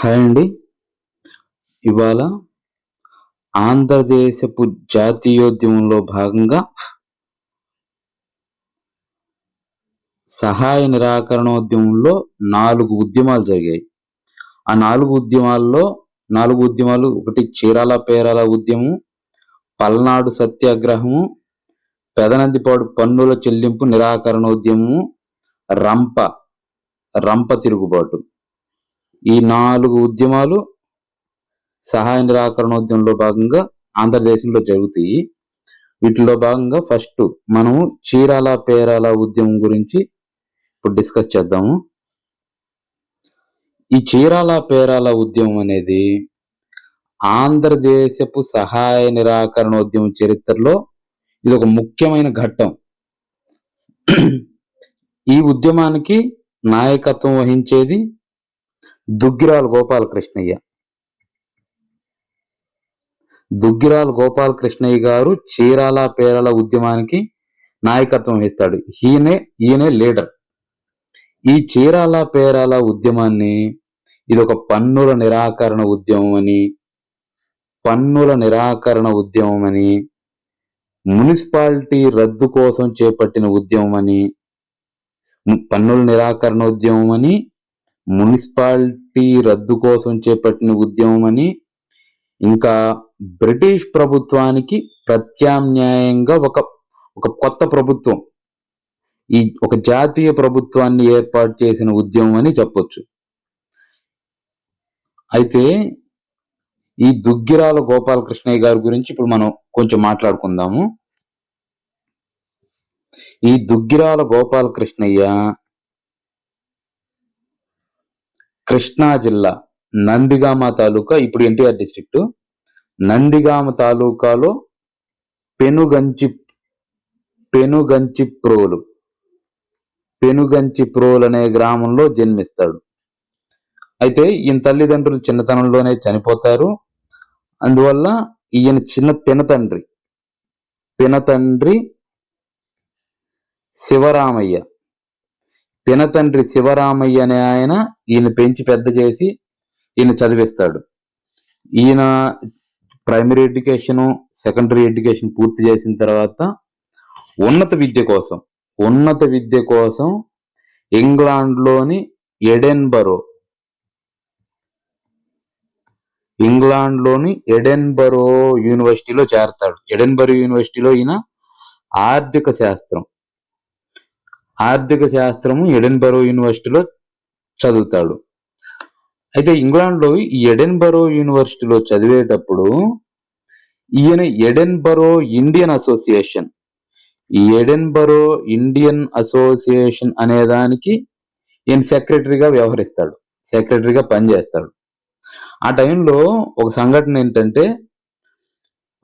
Hi అండి. ఇవాళ ఆంధ్రదేశపు జాతీయోద్యమంలో భాగంగా సహాయ నిరాకరణోద్యమంలో నాలుగు ఉద్యమాలు జరిగాయి. ఆ నాలుగు ఉద్యమాల్లో నాలుగు ఉద్యమాలు ఒకటి చీరాల పేరాల ఉద్యమం పల్నాడు సత్యాగ్రహము పెదనందిపాడు పన్నుల చెల్లింపు నిరాకరణోద్యమము రంప రంప తిరుగుబాటు. ఈ నాలుగు ఉద్యమాలు సహాయ నిరాకరణ ఉద్యమంలో భాగంగా ఆంధ్రదేశంలో జరుగుతాయి. వీటిలో భాగంగా ఫస్ట్ మనము చీరాల పేరాల ఉద్యమం గురించి ఇప్పుడు డిస్కస్ చేద్దాము. ఈ చీరాల పేరాల ఉద్యమం అనేది ఆంధ్రదేశపు సహాయ నిరాకరణ ఉద్యమం చరిత్రలో ఇది ఒక ముఖ్యమైన ఘట్టం. ఈ ఉద్యమానికి నాయకత్వం వహించేది దుగ్గిరాల గోపాలకృష్ణయ్య. దుగ్గిరాల గోపాలకృష్ణయ్య గారు చీరాల పేరాల ఉద్యమానికి నాయకత్వం వహిస్తాడు. ఈయనే ఈయనే లీడర్. ఈ చీరాల పేరాల ఉద్యమాన్ని ఇది ఒక పన్నుల నిరాకరణ ఉద్యమం అని పన్నుల నిరాకరణ ఉద్యమం అని మున్సిపాలిటీ రద్దు కోసం చేపట్టిన ఉద్యమం అని పన్నుల నిరాకరణ ఉద్యమం అని మున్సిపాలిటీ రద్దు కోసం చేపట్టిన ఉద్యమం అని ఇంకా బ్రిటిష్ ప్రభుత్వానికి ప్రత్యామ్నాయంగా ఒక ఒక కొత్త ప్రభుత్వం ఈ ఒక జాతీయ ప్రభుత్వాన్ని ఏర్పాటు చేసిన ఉద్యమం అని చెప్పొచ్చు. అయితే ఈ దుగ్గిరాల గోపాలకృష్ణయ్య గారి గురించి ఇప్పుడు మనం కొంచెం మాట్లాడుకుందాము. ఈ దుగ్గిరాల గోపాలకృష్ణయ్య కృష్ణా జిల్లా నందిగామ తాలూకా ఇప్పుడు ఎన్టీఆర్ డిస్ట్రిక్ట్ నందిగామ తాలూకాలో పెనుగంచి పెనుగంచి ప్రోలు పెనుగంచి ప్రోలు అనే గ్రామంలో జన్మిస్తాడు. అయితే ఈయన తల్లిదండ్రులు చిన్నతనంలోనే చనిపోతారు. అందువల్ల ఈయన చిన్న పినతండ్రి పినతండ్రి శివరామయ్య. పినతండ్రి శివరామయ్య అనే ఆయన ఈయన పెంచి పెద్ద చేసి ఈయన చదివిస్తాడు. ఈయన ప్రైమరీ ఎడ్యుకేషన్ సెకండరీ ఎడ్యుకేషన్ పూర్తి చేసిన తర్వాత ఉన్నత విద్య కోసం ఉన్నత విద్య కోసం ఇంగ్లాండ్లోని ఎడెన్బరో ఇంగ్లాండ్లోని ఎడెన్బరో యూనివర్సిటీలో చేరతాడు. ఎడెన్బరో యూనివర్సిటీలో ఈయన ఆర్థిక శాస్త్రం ఆర్థిక శాస్త్రము ఎడెన్బరో యూనివర్సిటీలో చదువుతాడు. అయితే ఇంగ్లాండ్లో ఈ ఎడెన్బరో యూనివర్సిటీలో చదివేటప్పుడు ఈయన ఎడెన్బరో ఇండియన్ అసోసియేషన్. ఈ ఎడెన్బరో ఇండియన్ అసోసియేషన్ అనే దానికి ఈయన సెక్రటరీగా వ్యవహరిస్తాడు. సెక్రటరీగా పనిచేస్తాడు. ఆ టైంలో ఒక సంఘటన ఏంటంటే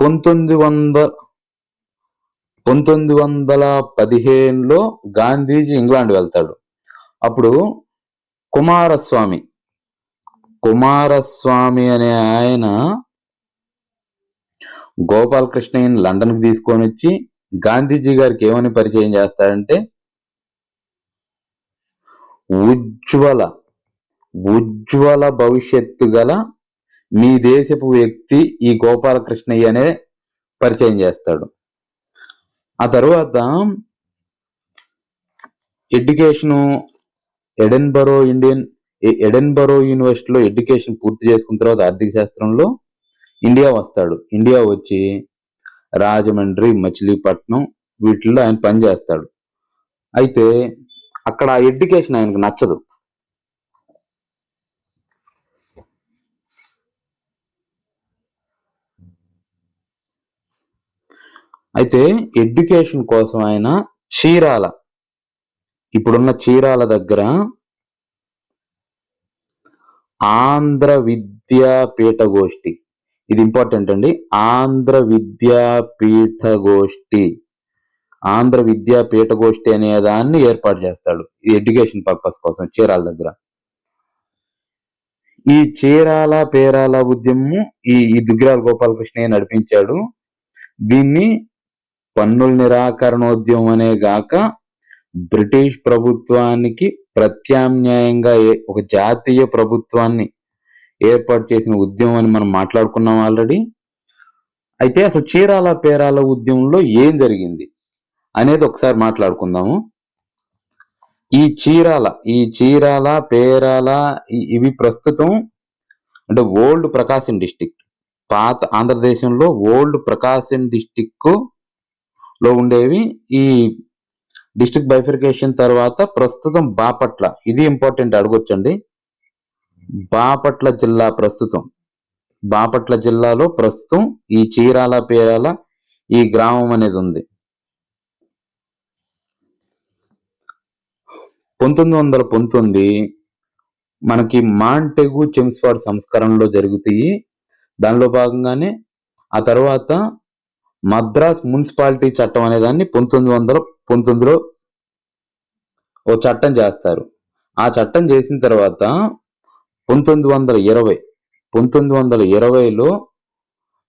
పంతొమ్మిది వందల పంతొమ్మిది వందల పదిహేనులో గాంధీజీ ఇంగ్లాండ్ వెళ్తాడు. అప్పుడు కుమారస్వామి కుమారస్వామి అనే ఆయన గోపాలకృష్ణయ్యని లండన్కి తీసుకొని వచ్చి గాంధీజీ గారికి ఏమని పరిచయం చేస్తాడంటే ఉజ్వల ఉజ్వల భవిష్యత్తు గల మీ దేశపు వ్యక్తి ఈ గోపాలకృష్ణయ్య అనే పరిచయం చేస్తాడు. ఆ తర్వాత ఎడ్యుకేషను ఎడెన్బరో ఇండియన్ ఎడెన్బరో యూనివర్సిటీలో ఎడ్యుకేషన్ పూర్తి చేసుకున్న తర్వాత ఆర్థిక శాస్త్రంలో ఇండియా వస్తాడు. ఇండియా వచ్చి రాజమండ్రి మచిలీపట్నం వీటిల్లో ఆయన పనిచేస్తాడు. అయితే అక్కడ ఎడ్యుకేషన్ ఆయనకు నచ్చదు. అయితే ఎడ్యుకేషన్ కోసం ఆయన చీరాల. ఇప్పుడున్న చీరాల దగ్గర ఆంధ్ర విద్యాపీఠ గోష్ఠి. ఇది ఇంపార్టెంట్ అండి. ఆంధ్ర విద్యాపీఠ గోష్ఠి. ఆంధ్ర విద్యాపీఠ గోష్ఠి అనే దాన్ని ఏర్పాటు చేస్తాడు. ఈ ఎడ్యుకేషన్ పర్పస్ కోసం చీరాల దగ్గర. ఈ చీరాల పేరాల ఉద్యమము ఈ ఈ దుగ్గిరాల గోపాలకృష్ణయ్య నడిపించాడు. దీన్ని పన్నుల నిరాకరణోద్యమం అనే గాక బ్రిటిష్ ప్రభుత్వానికి ప్రత్యామ్నాయంగా ఒక జాతీయ ప్రభుత్వాన్ని ఏర్పాటు చేసిన ఉద్యమం అని మనం మాట్లాడుకున్నాం ఆల్రెడీ. అయితే అసలు చీరాల పేరాల ఉద్యమంలో ఏం జరిగింది అనేది ఒకసారి మాట్లాడుకుందాము. ఈ చీరాల ఈ చీరాల పేరాల ఇవి ప్రస్తుతం అంటే ఓల్డ్ ప్రకాశం డిస్టిక్ పాత ఆంధ్రదేశంలో ఓల్డ్ ప్రకాశం డిస్టిక్ లో ఉండేవి. ఈ డిస్ట్రిక్ట్ బైఫికేషన్ తర్వాత ప్రస్తుతం బాపట్ల ఇది ఇంపార్టెంట్ అడగొచ్చండి. బాపట్ల జిల్లా ప్రస్తుతం. బాపట్ల జిల్లాలో ప్రస్తుతం ఈ చీరాల పేరాల ఈ గ్రామం అనేది ఉంది. పంతొమ్మిది వందల పంతొమ్మిది మనకి మాంటెగు చెమ్స్వాడ్ సంస్కరణలో జరుగుతాయి. దానిలో భాగంగానే ఆ తర్వాత మద్రాస్ మున్సిపాలిటీ చట్టం అనే దాన్ని పంతొమ్మిది వందల పంతొమ్మిదిలో ఓ చట్టం చేస్తారు. ఆ చట్టం చేసిన తర్వాత పంతొమ్మిది వందల ఇరవై పంతొమ్మిది వందల ఇరవైలో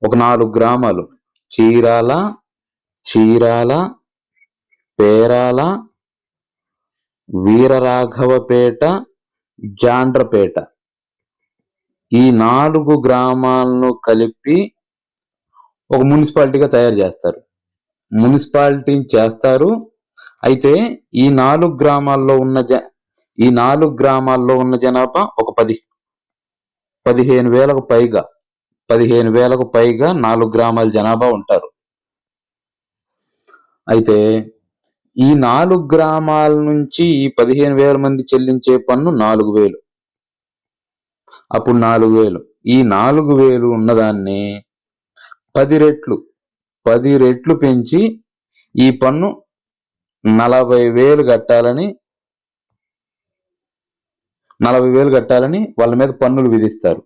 ఒక నాలుగు గ్రామాలు చీరాల చీరాల పేరాల వీరరాఘవపేట జాండ్రపేట. ఈ నాలుగు గ్రామాలను కలిపి ఒక మున్సిపాలిటీగా తయారు చేస్తారు. మున్సిపాలిటీ చేస్తారు. అయితే ఈ నాలుగు గ్రామాల్లో ఉన్న జ ఈ నాలుగు గ్రామాల్లో ఉన్న జనాభా ఒక పది. పదిహేను వేలకు పైగా. పదిహేను వేలకు పైగా నాలుగు గ్రామాల జనాభా ఉంటారు. అయితే ఈ నాలుగు గ్రామాల నుంచి ఈ పదిహేను వేల మంది చెల్లించే పన్ను నాలుగు వేలు. అప్పుడు నాలుగు వేలు. ఈ నాలుగు వేలు ఉన్నదాన్ని పది రెట్లు పది రెట్లు పెంచి ఈ పన్ను నలభై వేలు కట్టాలని నలభై వేలు కట్టాలని వాళ్ళ మీద పన్నులు విధిస్తారు.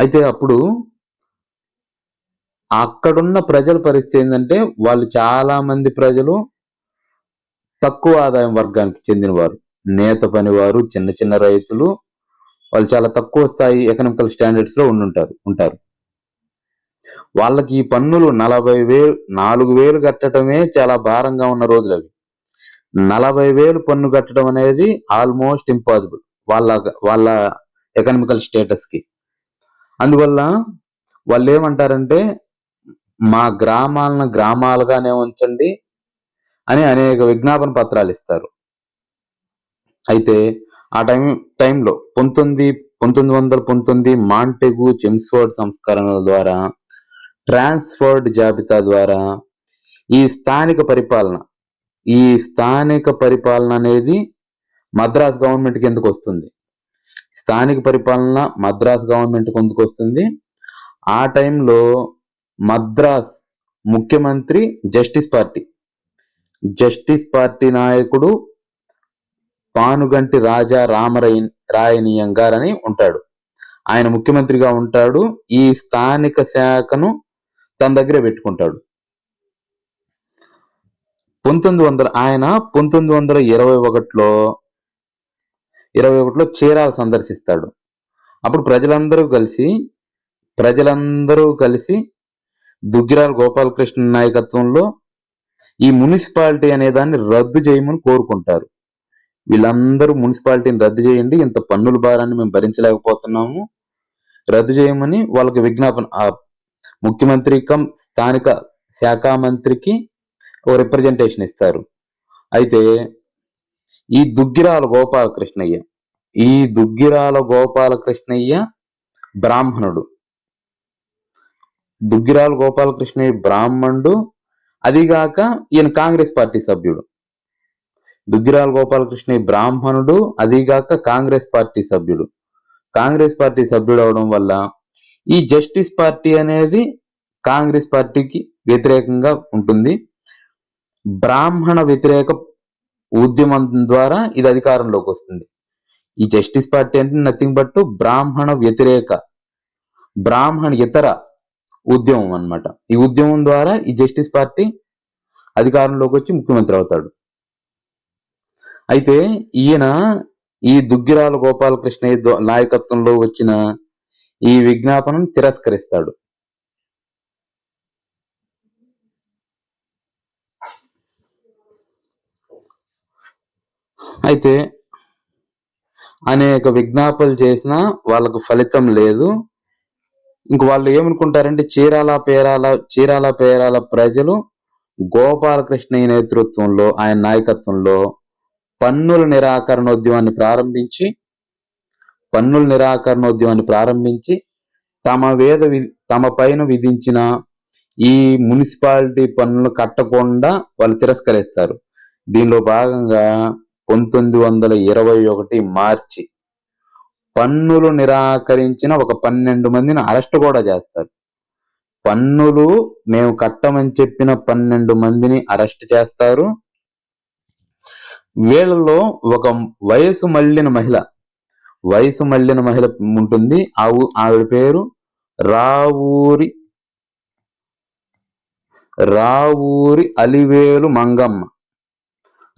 అయితే అప్పుడు అక్కడున్న ప్రజల పరిస్థితి ఏంటంటే వాళ్ళు చాలామంది ప్రజలు తక్కువ ఆదాయం వర్గానికి చెందినవారు. నేత పనివారు చిన్న చిన్న రైతులు వాళ్ళు చాలా తక్కువ స్థాయి ఎకనామికల్ స్టాండర్డ్స్లో ఉండుంటారు ఉంటారు. వాళ్ళకి ఈ పన్నులు నలభై వేలు నాలుగు వేలు కట్టడమే చాలా భారంగా ఉన్న రోజులు అవి. నలభై వేలు పన్ను కట్టడం అనేది ఆల్మోస్ట్ ఇంపాసిబుల్ వాళ్ళ వాళ్ళ ఎకనామికల్ స్టేటస్కి అందువల్ల వాళ్ళు ఏమంటారంటే మా గ్రామాలను గ్రామాలుగానే ఉంచండి అని అనేక విజ్ఞాపన పత్రాలు ఇస్తారు. అయితే ఆ టైం టైంలో పంతొమ్మిది పంతొమ్మిది వందల పంతొమ్మిది మాంటెగు జెమ్స్ఫర్డ్ సంస్కరణల ద్వారా ట్రాన్స్ఫర్డ్ జాబితా ద్వారా ఈ స్థానిక పరిపాలన ఈ స్థానిక పరిపాలన అనేది మద్రాస్ గవర్నమెంట్ కిందకు వస్తుంది. స్థానిక పరిపాలన మద్రాస్ గవర్నమెంట్కి ఎందుకు వస్తుంది. ఆ టైంలో మద్రాస్ ముఖ్యమంత్రి జస్టిస్ పార్టీ జస్టిస్ పార్టీ నాయకుడు పానుగంటి రాజా రామరయ రాయనీయం గారని ఉంటాడు. ఆయన ముఖ్యమంత్రిగా ఉంటాడు. ఈ స్థానిక శాఖను తన దగ్గర పెట్టుకుంటాడు. పంతొమ్మిది వందల ఆయన పంతొమ్మిది వందల ఇరవై ఒకటిలో ఇరవై ఒకటిలో చీరాలు సందర్శిస్తాడు. అప్పుడు ప్రజలందరూ కలిసి ప్రజలందరూ కలిసి దుగ్గిరాల గోపాలకృష్ణ నాయకత్వంలో ఈ మున్సిపాలిటీ అనే దాన్ని రద్దు చేయమని కోరుకుంటారు. వీళ్ళందరూ మున్సిపాలిటీని రద్దు చేయండి. ఇంత పన్నుల భారాన్ని మేము భరించలేకపోతున్నాము. రద్దు చేయమని వాళ్ళకి విజ్ఞాపన ఆ ముఖ్యమంత్రి కమ్ స్థానిక శాఖ మంత్రికి ఓ రిప్రజెంటేషన్ ఇస్తారు. అయితే ఈ దుగ్గిరాల గోపాలకృష్ణయ్య ఈ దుగ్గిరాల గోపాలకృష్ణయ్య బ్రాహ్మణుడు. దుగ్గిరాల గోపాలకృష్ణయ్య బ్రాహ్మణుడు. అదిగాక ఈయన కాంగ్రెస్ పార్టీ సభ్యుడు. దుగ్గిరాల గోపాలకృష్ణ బ్రాహ్మణుడు అదిగాక కాంగ్రెస్ పార్టీ సభ్యుడు. కాంగ్రెస్ పార్టీ సభ్యుడు అవడం వల్ల ఈ జస్టిస్ పార్టీ అనేది కాంగ్రెస్ పార్టీకి వ్యతిరేకంగా ఉంటుంది. బ్రాహ్మణ వ్యతిరేక ఉద్యమం ద్వారా ఇది అధికారంలోకి వస్తుంది. ఈ జస్టిస్ పార్టీ అంటే నథింగ్ బట్ బ్రాహ్మణ వ్యతిరేక బ్రాహ్మణ ఇతర ఉద్యమం అన్నమాట. ఈ ఉద్యమం ద్వారా ఈ జస్టిస్ పార్టీ అధికారంలోకి వచ్చి ముఖ్యమంత్రి అవుతాడు. అయితే ఈయన ఈ దుగ్గిరాల గోపాలకృష్ణయ్య నాయకత్వంలో వచ్చిన ఈ విజ్ఞాపనం తిరస్కరిస్తాడు. అయితే అనేక విజ్ఞాపనలు చేసినా వాళ్ళకు ఫలితం లేదు. ఇంక వాళ్ళు ఏమనుకుంటారంటే చీరాల పేరాల చీరాల పేరాల ప్రజలు గోపాలకృష్ణ నేతృత్వంలో ఆయన నాయకత్వంలో పన్నుల నిరాకరణోద్యమాన్ని ప్రారంభించి పన్నుల నిరాకరణోద్యమాన్ని ప్రారంభించి తమ వేద వి- తమ పైన విధించిన ఈ మున్సిపాలిటీ పన్నులు కట్టకుండా వాళ్ళు తిరస్కరిస్తారు. దీనిలో భాగంగా పంతొమ్మిది వందల ఇరవై ఒకటి మార్చి పన్నులు నిరాకరించిన ఒక పన్నెండు మందిని అరెస్ట్ కూడా చేస్తారు. పన్నులు మేము కట్టమని చెప్పిన పన్నెండు మందిని అరెస్ట్ చేస్తారు. వీళ్ళలో ఒక వయసు మళ్ళిన మహిళ వయసు మళ్ళిన మహిళ ఉంటుంది. ఆవు ఆవిడ పేరు రావూరి రావూరి అలివేలు మంగమ్మ.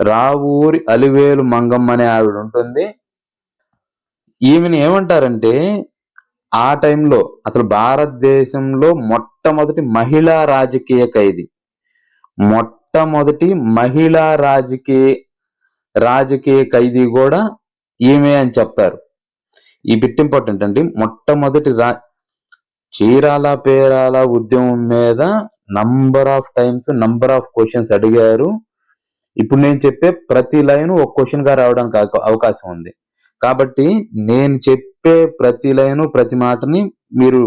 రావూరి అలివేలు మంగమ్మ అనే ఆవిడ ఉంటుంది. ఈమెను ఏమంటారంటే ఆ టైంలో అసలు భారతదేశంలో మొట్టమొదటి మహిళా రాజకీయ ఖైదీ. మొట్టమొదటి మహిళా రాజకీయ రాజకీయ ఖైదీ కూడా ఈమె అని చెప్తారు ఈ బిట్ ఇంపార్టెంట్ అండి. మొట్టమొదటి రా చీరాల పేరాల ఉద్యమం మీద number of times number of questions అడిగారు. ఇప్పుడు నేను చెప్పే ప్రతి లైన్ ఒక క్వశ్చన్గా రావడానికి అవకాశం ఉంది. కాబట్టి నేను చెప్పే ప్రతి లైను ప్రతి మాటని మీరు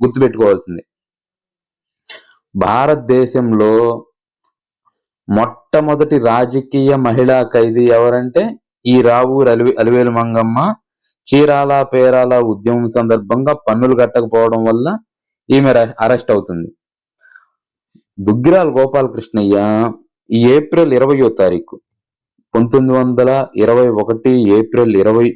గుర్తుపెట్టుకోవాల్సింది. భారతదేశంలో మొట్టమొదటి రాజకీయ మహిళా ఖైదీ ఎవరంటే ఈ రావు అలివే అలివేలు మంగమ్మ. చీరాల పేరాల ఉద్యమం సందర్భంగా పన్నులు కట్టకపోవడం వల్ల ఈమె అరెస్ట్ అవుతుంది. దుగ్గిరాల గోపాలకృష్ణయ్య ఈ ఏప్రిల్ ఇరవయో తారీఖు పంతొమ్మిది వందల ఇరవై ఒకటి ఏప్రిల్ ఇరవై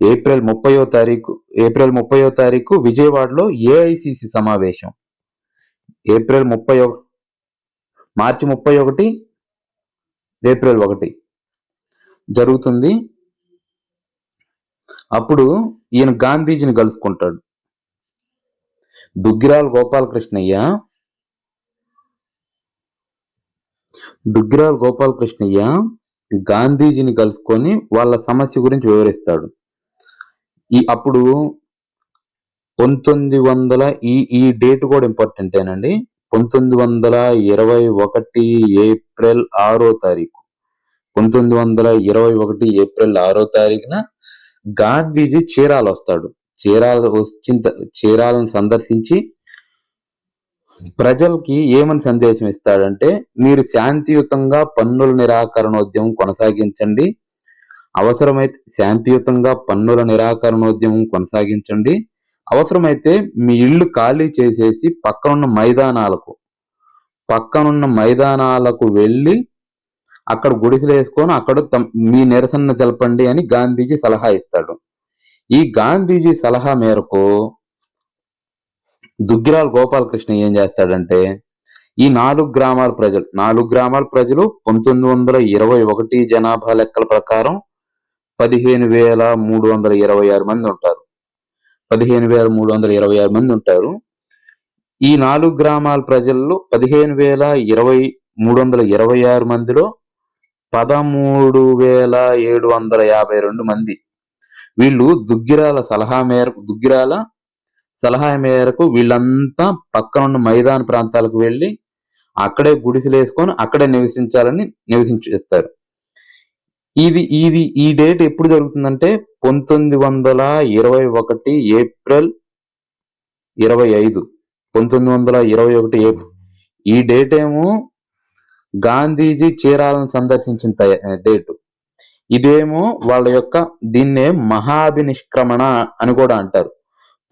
ఏప్రిల్ ముప్పయో తారీఖు ఏప్రిల్ ముప్పయో తారీఖు విజయవాడలో ఏఐసిసి సమావేశం. ఏప్రిల్ ముప్పై మార్చి ముప్పై ఒకటి ఏప్రిల్ ఒకటి జరుగుతుంది. అప్పుడు ఈయన గాంధీజీని కలుసుకుంటాడు. దుగ్గిరాల గోపాలకృష్ణయ్య దుగ్గిరాల గోపాలకృష్ణయ్య గాంధీజీని కలుసుకొని వాళ్ళ సమస్య గురించి వివరిస్తాడు. ఈ అప్పుడు పంతొమ్మిది వందల ఈ ఈ డేట్ కూడా ఇంపార్టెంట్ ఏనండి పంతొమ్మిది వందల ఇరవై ఒకటి ఏప్రిల్ ఆరో తారీఖు. పంతొమ్మిది వందల ఇరవై ఒకటి ఏప్రిల్ ఆరో తారీఖున గాంధీజీ చీరాల వస్తాడు చీరాల వచ్చిన చీరాలను సందర్శించి ప్రజలకి ఏమని సందేశం ఇస్తాడంటే మీరు శాంతియుతంగా పన్నుల నిరాకరణోద్యమం కొనసాగించండి. అవసరమైతే శాంతియుతంగా పన్నుల నిరాకరణోద్యమం కొనసాగించండి. అవసరమైతే మీ ఇల్లు ఖాళీ చేసేసి పక్కనున్న మైదానాలకు పక్కనున్న మైదానాలకు వెళ్ళి అక్కడ గుడిసెలు వేసుకొని అక్కడ మీ నిరసన తెలపండి అని గాంధీజీ సలహా ఇస్తాడు. ఈ గాంధీజీ సలహా మేరకు దుగ్గిరాల గోపాలకృష్ణ ఏం చేస్తాడంటే ఈ నాలుగు గ్రామాల ప్రజలు నాలుగు గ్రామాల ప్రజలు పంతొమ్మిది వందల ఇరవై ఒకటి జనాభా లెక్కల ప్రకారం పదిహేను వేల మూడు వందల ఇరవై ఆరు మంది ఉంటారు. పదిహేను వేల మూడు వందల ఇరవై ఆరు మంది ఉంటారు. ఈ నాలుగు గ్రామాల ప్రజల్లో పదిహేను వేల ఇరవై మూడు వందల ఇరవై ఆరు మందిలో పదమూడు వేల ఏడు వందల యాభై రెండు మంది. వీళ్ళు దుగ్గిరాల సలహా మేరకు దుగ్గిరాల సలహా మేరకు వీళ్ళంతా పక్కనున్న మైదాన ప్రాంతాలకు వెళ్ళి అక్కడే గుడిసెలు వేసుకొని అక్కడే నివసించాలని నివసించేస్తారు. ఇది ఇది ఈ డేట్ ఎప్పుడు జరుగుతుందంటే పంతొమ్మిది వందల ఇరవై ఒకటి ఏప్రిల్ ఇరవై ఐదు. పంతొమ్మిది వందల ఇరవై ఒకటి ఏప్రిల్. ఈ డేట్ ఏమో గాంధీజీ చీరాలను సందర్శించిన డేటు. ఇదేమో వాళ్ళ యొక్క దీన్నే మహాభినిష్క్రమణ అని కూడా అంటారు.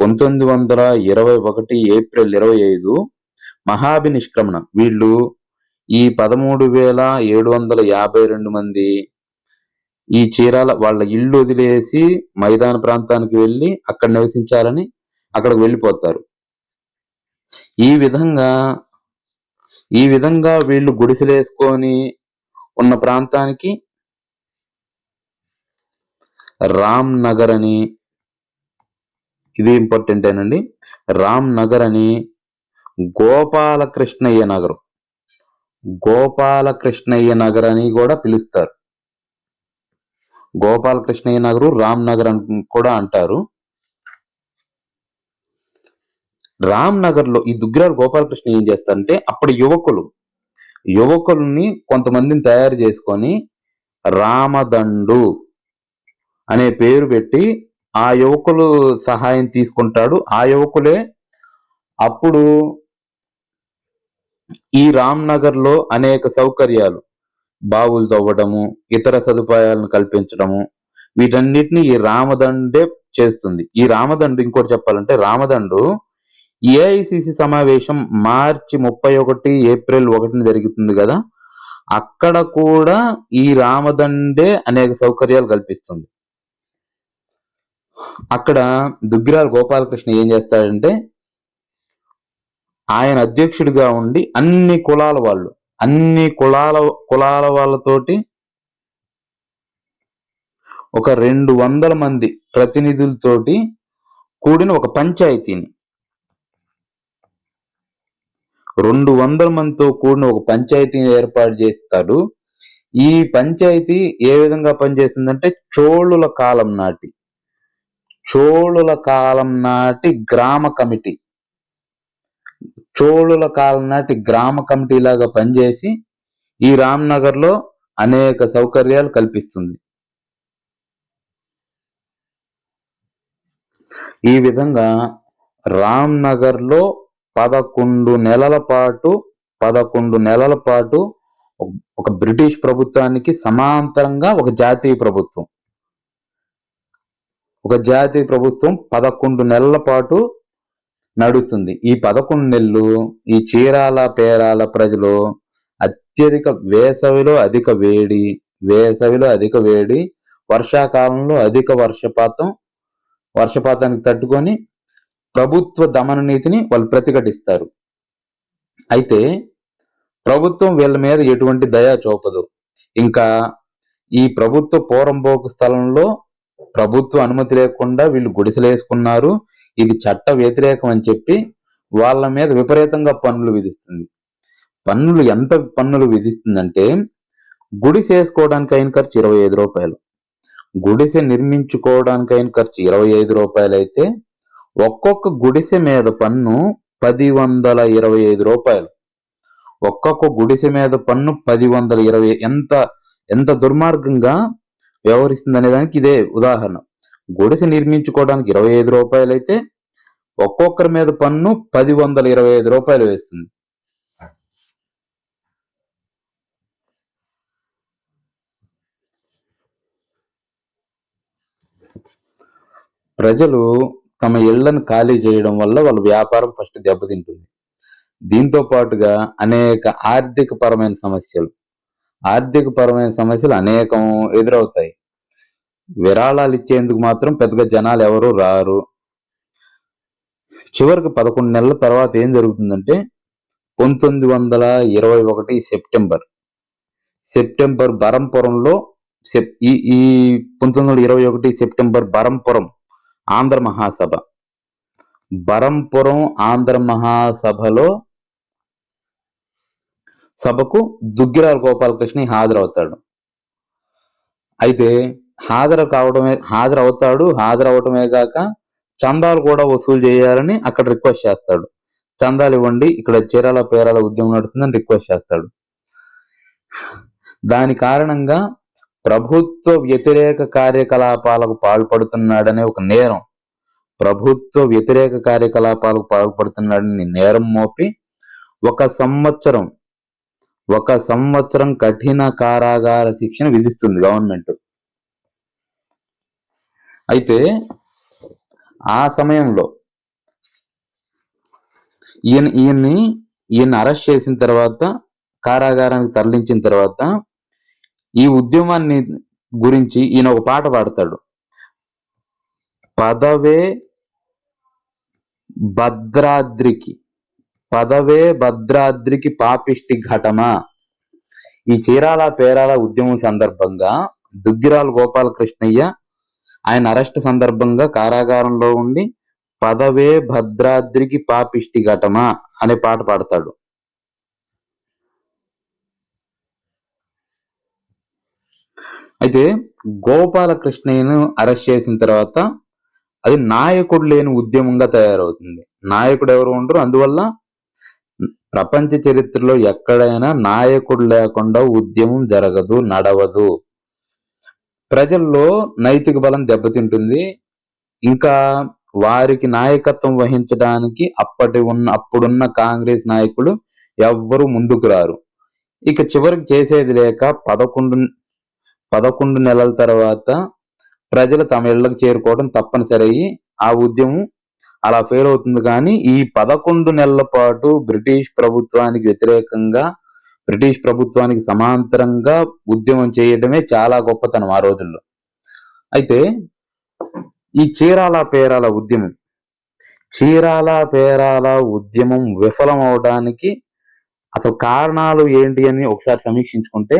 పంతొమ్మిది వందల ఇరవై ఒకటి ఏప్రిల్ ఇరవై ఐదు మహాభినిష్క్రమణ. వీళ్ళు ఈ పదమూడు వేల ఏడు వందల యాభై రెండు మంది ఈ చీరాల వాళ్ళ ఇల్లు వదిలేసి మైదాన ప్రాంతానికి వెళ్ళి అక్కడ నివసించాలని అక్కడికి వెళ్ళిపోతారు. ఈ విధంగా ఈ విధంగా వీళ్ళు గుడిసెలేసుకొని ఉన్న ప్రాంతానికి రామ్ నగర్ అని ఇది ఇంపార్టెంట్ ఏనండి. రామ్ నగర్ అని గోపాలకృష్ణయ్య నగరం. గోపాలకృష్ణయ్య నగర్ అని కూడా పిలుస్తారు. గోపాలకృష్ణయ్య నగరు రామ్ నగర్ అని కూడా అంటారు. రామ్ నగర్లో ఈ దుగ్గిరాల గోపాలకృష్ణ ఏం చేస్తారంటే అప్పటి యువకులు యువకుల్ని కొంతమందిని తయారు చేసుకొని రామదండు అనే పేరు పెట్టి ఆ యువకులు సహాయం తీసుకుంటాడు. ఆ యువకులే అప్పుడు ఈ రామ్ నగర్లో అనేక సౌకర్యాలు బావులు తవ్వడము ఇతర సదుపాయాలను కల్పించడము వీటన్నిటిని ఈ రామదండే చేస్తుంది. ఈ రామదండు ఇంకోటి చెప్పాలంటే రామదండు ఏఐసిసి సమావేశం మార్చి ముప్పై ఒకటి ఏప్రిల్ ఒకటిని జరుగుతుంది కదా అక్కడ కూడా ఈ రామదండే అనేక సౌకర్యాలు కల్పిస్తుంది. అక్కడ దుగ్గిరాల గోపాలకృష్ణ ఏం చేస్తాడంటే ఆయన అధ్యక్షుడిగా ఉండి అన్ని కులాల వాళ్ళు అన్ని కులాల కులాల వాళ్ళతోటి ఒక రెండు వందల మంది ప్రతినిధులతోటి కూడిన ఒక పంచాయతీని. రెండు వందల మందితో కూడిన ఒక పంచాయతీని ఏర్పాటు చేస్తాడు. ఈ పంచాయతీ ఏ విధంగా పనిచేస్తుందంటే చోళుల కాలం నాటి చోళుల కాలం నాటి గ్రామ కమిటీ. చోళుల కాలం నాటి గ్రామ కమిటీలాగా పనిచేసి ఈ రామ్నగర్లో అనేక సౌకర్యాలు కల్పిస్తుంది. ఈ విధంగా రామ్నగర్లో పదకొండు నెలల పాటు పదకొండు నెలల పాటు ఒక బ్రిటిష్ ప్రభుత్వానికి సమాంతరంగా ఒక జాతీయ ప్రభుత్వం. ఒక జాతీయ ప్రభుత్వం పదకొండు నెలల పాటు నడుస్తుంది. ఈ పదకొండు నెలలు ఈ చీరాల పేరాల ప్రజలు అత్యధిక వేసవిలో అధిక వేడి వేసవిలో అధిక వేడి వర్షాకాలంలో అధిక వర్షపాతం వర్షపాతానికి తట్టుకొని ప్రభుత్వ దమన నీతిని వాళ్ళు ప్రతిఘటిస్తారు. అయితే ప్రభుత్వం వీళ్ళ మీద ఎటువంటి దయా చూపదు. ఇంకా ఈ ప్రభుత్వ పోరంబోకు స్థలంలో ప్రభుత్వ అనుమతి లేకుండా వీళ్ళు గుడిసెలు వేసుకున్నారు ఇది చట్ట వ్యతిరేకం అని చెప్పి వాళ్ళ మీద విపరీతంగా పన్నులు విధిస్తుంది. పన్నులు ఎంత పన్నులు విధిస్తుందంటే గుడిసె వేసుకోవడానికి అయిన ఖర్చు ఇరవై ఐదు రూపాయలు. గుడిసె నిర్మించుకోవడానికి అయిన ఖర్చు ఇరవై ఐదు రూపాయలు అయితే ఒక్కొక్క గుడిసె మీద పన్ను పది వందల ఇరవై ఐదు రూపాయలు. ఒక్కొక్క గుడిసె మీద పన్ను పది వందల ఇరవై ఎంత ఎంత దుర్మార్గంగా వ్యవహరిస్తుంది అనే దానికి ఇదే ఉదాహరణ. గుడిసె నిర్మించుకోవడానికి ఇరవై ఐదు రూపాయలు అయితే ఒక్కొక్కరి మీద పన్ను పది వందల ఇరవై ఐదు రూపాయలు వేస్తుంది. ప్రజలు తమ ఇళ్ళను ఖాళీ చేయడం వల్ల వాళ్ళ వ్యాపారం ఫస్ట్ దెబ్బతింటుంది. దీంతో పాటుగా అనేక ఆర్థిక పరమైన సమస్యలు ఆర్థిక పరమైన సమస్యలు అనేకం ఎదురవుతాయి. విరాళాలు ఇచ్చేందుకు మాత్రం పెద్దగా జనాలు ఎవరు రారు. చివరికి పదకొండు నెలల తర్వాత ఏం జరుగుతుందంటే పంతొమ్మిది వందల ఇరవై ఒకటి సెప్టెంబర్. సెప్టెంబర్ బరంపురంలో ఈ ఈ పంతొమ్మిది వందల ఇరవై ఒకటి సెప్టెంబర్ బరంపురం ఆంధ్ర మహాసభ. బరంపురం ఆంధ్ర మహాసభలో సభకు దుగ్గిరాల గోపాలకృష్ణ హాజరవుతాడు. అయితే హాజరు కావడమే హాజరు అవుతాడు హాజరు అవటమే కాక చందాలు కూడా వసూలు చేయాలని అక్కడ రిక్వెస్ట్ చేస్తాడు. చందాలు ఇవ్వండి ఇక్కడ చీరాల పేరాల ఉద్యమం నడుస్తుందని రిక్వెస్ట్ చేస్తాడు. దాని కారణంగా ప్రభుత్వ వ్యతిరేక కార్యకలాపాలకు పాల్పడుతున్నాడనే ఒక నేరం. ప్రభుత్వ వ్యతిరేక కార్యకలాపాలకు పాల్పడుతున్నాడని నేరం మోపి ఒక సంవత్సరం ఒక సంవత్సరం కఠిన కారాగార శిక్షణ విధిస్తుంది గవర్నమెంట్. అయితే ఆ సమయంలో ఈయన ఈయన్ని ఈయన అరెస్ట్ చేసిన తర్వాత కారాగారానికి తరలించిన తర్వాత ఈ ఉద్యమాన్ని గురించి ఈయన ఒక పాట పాడతాడు. పదవే భద్రాద్రికి పదవే భద్రాద్రికి పాపిష్టి ఘటమా. ఈ చీరాల పేరాల ఉద్యమం సందర్భంగా దుగ్గిరాల గోపాలకృష్ణయ్య ఆయన అరెస్ట్ సందర్భంగా కారాగారంలో ఉండి పదవే భద్రాద్రికి పాపిష్టి ఘటమా అనే పాట పాడతాడు. అయితే గోపాలకృష్ణయ్యను అరెస్ట్ చేసిన తర్వాత అది నాయకుడు లేని ఉద్యమంగా తయారవుతుంది. నాయకుడు ఎవరు ఉండరు. అందువల్ల ప్రపంచ చరిత్రలో ఎక్కడైనా నాయకుడు లేకుండా ఉద్యమం జరగదు నడవదు. ప్రజల్లో నైతిక బలం దెబ్బతింటుంది. ఇంకా వారికి నాయకత్వం వహించడానికి అప్పటి ఉన్న అప్పుడున్న కాంగ్రెస్ నాయకులు ఎవ్వరూ ముందుకు రారు. ఇక చివరికి చేసేది లేక పదకొండు పదకొండు నెలల తర్వాత ప్రజలు తమ ఇళ్ళకు చేరుకోవడం తప్పనిసరి ఆ ఉద్యమం అలా ఫెయిల్ అవుతుంది. కానీ ఈ పదకొండు నెలల పాటు బ్రిటిష్ ప్రభుత్వానికి వ్యతిరేకంగా బ్రిటిష్ ప్రభుత్వానికి సమాంతరంగా ఉద్యమం చేయడమే చాలా గొప్పతనం ఆ రోజుల్లో. అయితే ఈ చీరాల పేరాల ఉద్యమం చీరాల పేరాల ఉద్యమం విఫలం అవడానికి అసలు కారణాలు ఏంటి అని ఒకసారి సమీక్షించుకుంటే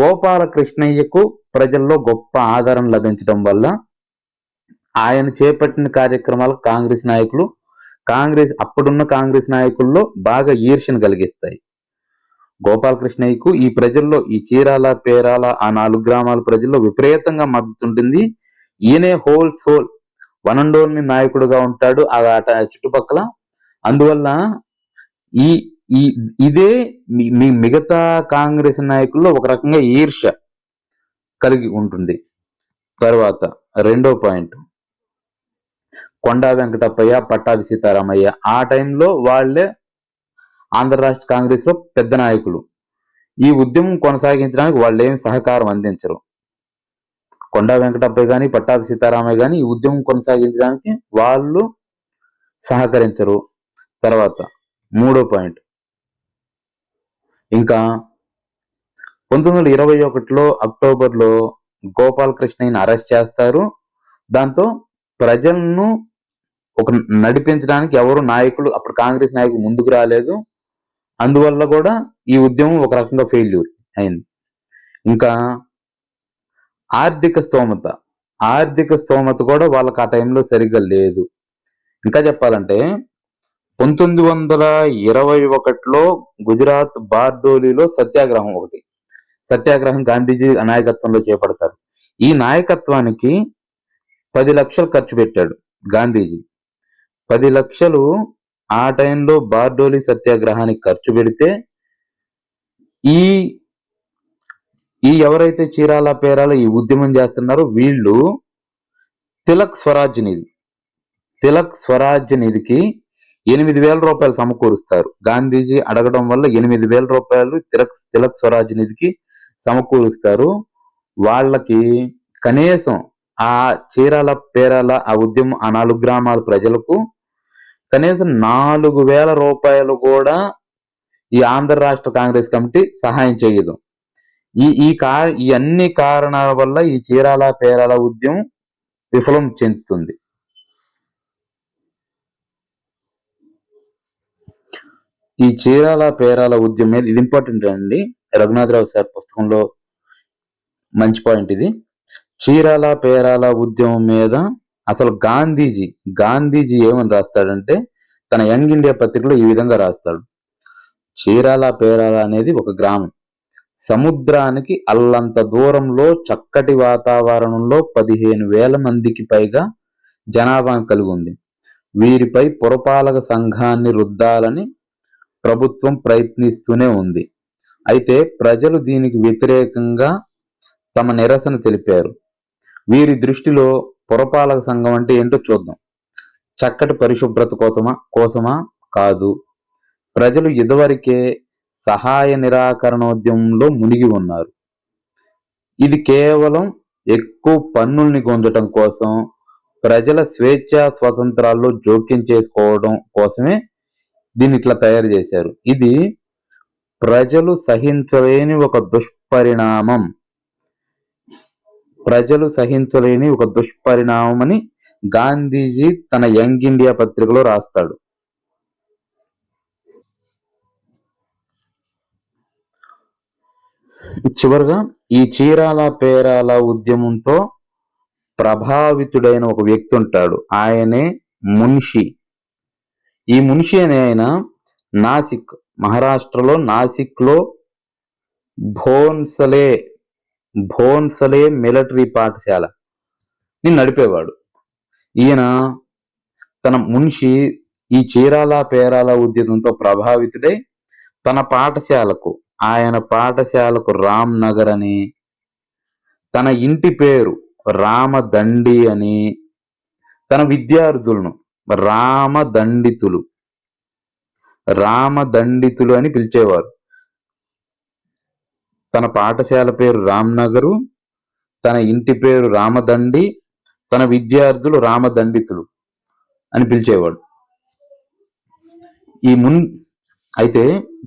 గోపాలకృష్ణయ్యకు ప్రజల్లో గొప్ప ఆదరణ లభించడం వల్ల ఆయన చేపట్టిన కార్యక్రమాలు కాంగ్రెస్ నాయకులు కాంగ్రెస్ అప్పుడున్న కాంగ్రెస్ నాయకుల్లో బాగా ఈర్ష్యను కలిగిస్తాయి. గోపాలకృష్ణయ్యకు ఈ ప్రజల్లో ఈ చీరాల పేరాల ఆ నాలుగు గ్రామాల ప్రజల్లో విపరీతంగా మద్దతు ఉంటుంది. ఈయనే whole sole one and only నాయకుడుగా ఉంటాడు ఆ చుట్టుపక్కల. అందువల్ల ఈ ఈ ఇదే మీ మిగతా కాంగ్రెస్ నాయకుల్లో ఒక రకంగా ఈర్ష్య కలిగి ఉంటుంది. తర్వాత రెండో పాయింట్. కొండా వెంకటప్పయ్య పట్టాభి సీతారామయ్య ఆ టైంలో వాళ్ళే ఆంధ్ర రాష్ట్ర కాంగ్రెస్లో పెద్ద నాయకులు. ఈ ఉద్యమం కొనసాగించడానికి వాళ్ళు ఏమి సహకారం అందించరు. కొండా వెంకటప్పయ్య కానీ పట్టాభి సీతారామయ్య కానీ ఈ ఉద్యమం కొనసాగించడానికి వాళ్ళు సహకరించరు. తర్వాత మూడో పాయింట్. ఇంకా పంతొమ్మిది వందల ఇరవై ఒకటిలో అక్టోబర్లో గోపాలకృష్ణయ్యని అరెస్ట్ చేస్తారు. దాంతో ప్రజలను ఒక నడిపించడానికి ఎవరు నాయకులు అప్పుడు కాంగ్రెస్ నాయకులు ముందుకు రాలేదు. అందువల్ల కూడా ఈ ఉద్యమం ఒక రకంగా ఫెయిల్యూర్ అయింది. ఇంకా ఆర్థిక స్తోమత ఆర్థిక స్తోమత కూడా వాళ్ళకి ఆ టైంలో సరిగ్గా లేదు. ఇంకా చెప్పాలంటే పంతొమ్మిది వందల ఇరవై ఒకటిలో గుజరాత్ బార్డోలీలో సత్యాగ్రహం ఒకటి. సత్యాగ్రహం గాంధీజీ నాయకత్వంలో చేపడతారు. ఈ నాయకత్వానికి పది లక్షలు ఖర్చు పెట్టాడు గాంధీజీ. పది లక్షలు ఆ టైంలో బార్డోలి సత్యాగ్రహానికి ఖర్చు పెడితే ఈ ఈ ఎవరైతే చీరాల పేరాల ఈ ఉద్యమం చేస్తున్నారో వీళ్ళు తిలక్ స్వరాజ్ నిధి. తిలక్ స్వరాజ్య నిధికి ఎనిమిది వేల రూపాయలు సమకూరుస్తారు. గాంధీజీ అడగడం వల్ల ఎనిమిది వేల రూపాయలు తిలక్ తిలక్ స్వరాజ్ నిధికి సమకూరుస్తారు. వాళ్ళకి కనీసం ఆ చీరాల పేరాల ఆ ఉద్యమం ఆ నాలుగు గ్రామాల ప్రజలకు కనీసం నాలుగు వేల రూపాయలు కూడా ఈ ఆంధ్ర రాష్ట్ర కాంగ్రెస్ కమిటీ సహాయం చేయదు. ఈ ఈ కా ఈ అన్ని కారణాల వల్ల ఈ చీరాల పేరాల ఉద్యమం విఫలం చెందుతుంది. ఈ చీరాల పేరాల ఉద్యమం ఇది ఇంపార్టెంట్ అండి. రఘునాథరావు సార్ పుస్తకంలో మంచి పాయింట్ ఇది. చీరాల పేరాల ఉద్యమం మీద అసలు గాంధీజీ గాంధీజీ ఏమని రాస్తాడంటే తన యంగ్ ఇండియా పత్రికలో ఈ విధంగా రాస్తాడు. చీరాల పేరాల అనేది ఒక గ్రామం. సముద్రానికి అల్లంత దూరంలో చక్కటి వాతావరణంలో పదిహేను వేల మందికి పైగా జనాభా కలిగి ఉంది. వీరిపై పురపాలక సంఘాన్ని రుద్దాలని ప్రభుత్వం ప్రయత్నిస్తూనే ఉంది. అయితే ప్రజలు దీనికి వ్యతిరేకంగా తమ నిరసన తెలిపారు. వీరి దృష్టిలో పురపాలక సంఘం అంటే ఏంటో చూద్దాం. చక్కటి పరిశుభ్రత కోసమా? కోసమా? కాదు. ప్రజలు ఇదివరకే సహాయ నిరాకరణోద్యమంలో మునిగి ఉన్నారు. ఇది కేవలం ఎక్కువ పన్నుల్ని గుంజటం కోసం ప్రజల స్వేచ్ఛా స్వతంత్రాల్లో జోక్యం చేసుకోవడం కోసమే దీన్ని ఇట్లా తయారు చేశారు. ఇది ప్రజలు సహించలేని ఒక దుష్పరిణామం. ప్రజలు సహించలేని ఒక దుష్పరిణామమని గాంధీజీ తన యంగ్ ఇండియా పత్రికలో రాస్తాడు. చివరిగా ఈ చీరాల పేరాల ఉద్యమంతో ప్రభావితుడైన ఒక వ్యక్తి ఉంటాడు. ఆయనే మున్షి. ఈ మున్షి అనే ఆయన నాసిక్ మహారాష్ట్రలో నాసిక్లో భోన్సలే భోన్సలే మిలిటరీ పాఠశాల. ని నడిపేవాడు. ఈయన తన మున్షి ఈ చీరాల పేరాల ఉద్యమంతో ప్రభావితుడై తన పాఠశాలకు ఆయన పాఠశాలకు రామ్ నగర్ అని తన ఇంటి పేరు రామదండి అని తన విద్యార్థులను రామదండితులు రామదండితులు అని పిలిచేవారు. తన పాఠశాల పేరు రామ్నగరు తన ఇంటి పేరు రామదండి తన విద్యార్థులు రామదండితులు అని పిలిచేవాడు. ఈ మున్ అయితే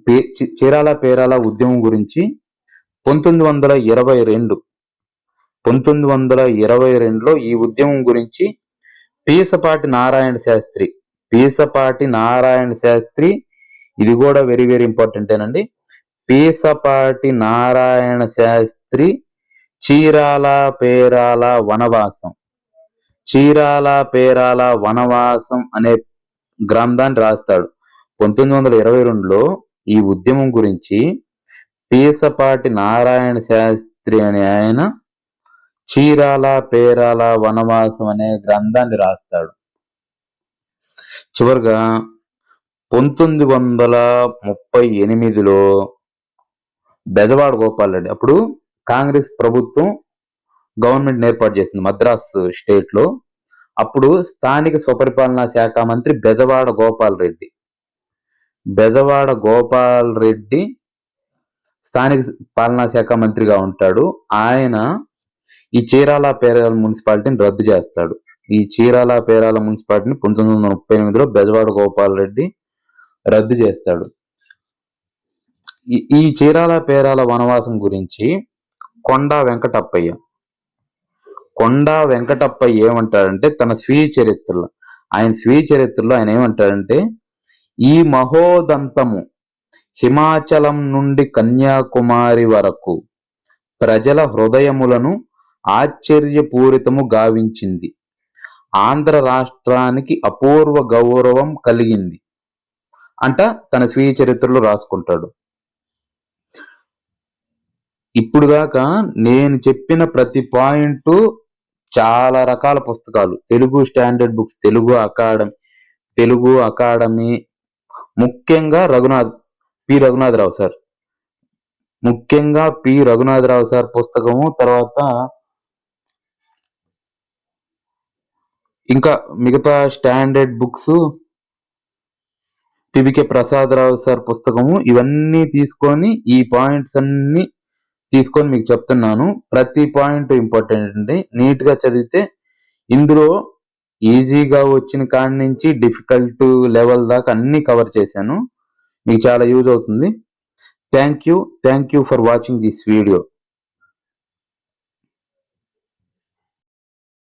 పే చీరాల పేరాల ఉద్యమం గురించి పంతొమ్మిది వందల ఇరవై రెండు పంతొమ్మిది వందల ఇరవై రెండులో ఈ ఉద్యమం గురించి పీసపాటి నారాయణ శాస్త్రి పీసపాటి నారాయణ శాస్త్రి ఇది కూడా వెరీ వెరీ ఇంపార్టెంట్ ఏనండి పీసపాటి నారాయణ శాస్త్రి చీరాల పేరాల వనవాసం. చీరాల పేరాల వనవాసం అనే గ్రంథాన్ని రాస్తాడు. పంతొమ్మిది వందల ఇరవై రెండులో ఈ ఉద్యమం గురించి పీసపాటి నారాయణ శాస్త్రి అనే ఆయన చీరాల పేరాల వనవాసం అనే గ్రంథాన్ని రాస్తాడు. చివరిగా పంతొమ్మిది వందల ముప్పై ఎనిమిదిలో బెజవాడ గోపాల్ రెడ్డి. అప్పుడు కాంగ్రెస్ ప్రభుత్వం గవర్నమెంట్ ఏర్పాటు చేసింది మద్రాస్ స్టేట్లో అప్పుడు స్థానిక స్వపరిపాలనా శాఖ మంత్రి బెజవాడ గోపాల్ రెడ్డి. బెజవాడ గోపాల్ రెడ్డి స్థానిక పాలనా శాఖ మంత్రిగా ఉంటాడు. ఆయన ఈ చీరాల పేరాల మున్సిపాలిటీని రద్దు చేస్తాడు. ఈ చీరాల పేరాల మున్సిపాలిటీని పంతొమ్మిది వందల ముప్పై ఎనిమిదిలో బెజవాడ గోపాల్ రెడ్డి రద్దు చేస్తాడు. ఈ- ఈ చీరాల పేరాల వనవాసం గురించి కొండా వెంకటప్పయ్య. కొండా వెంకటప్పయ్య ఏమంటాడంటే తన స్వీయ చరిత్రలో ఆయన స్వీయ చరిత్రలో ఆయన ఏమంటాడంటే ఈ మహోదంతము హిమాచలం నుండి కన్యాకుమారి వరకు ప్రజల హృదయములను ఆశ్చర్యపూరితము గావించింది. ఆంధ్ర రాష్ట్రానికి అపూర్వ గౌరవం కలిగింది. అంట తన స్వీయ చరిత్రలో రాసుకుంటాడు. ఇప్పుడు దాకా నేను చెప్పిన ప్రతి పాయింట్ చాలా రకాల పుస్తకాలు. Telugu standard books Telugu academy Telugu academy ముఖ్యంగా రఘునాథ్ పి. రఘునాథరావు సార్. ముఖ్యంగా పి. రఘునాథరావు సార్ పుస్తకము తర్వాత ఇంకా మిగతా standard books PVK Prasadarao sir పుస్తకము ఇవన్నీ తీసుకొని ఈ పాయింట్స్ అన్ని తీసుకొని మీకు చెప్తున్నాను. ప్రతి పాయింట్ ఇంపార్టెంట్ అండి. నీట్గా చదివితే ఇందులో ఈజీగా వచ్చిన కాడి నుంచి డిఫికల్ట్ లెవెల్ దాకా అన్ని కవర్ చేశాను. మీకు చాలా యూజ్ అవుతుంది. Thank you. Thank you for watching this video.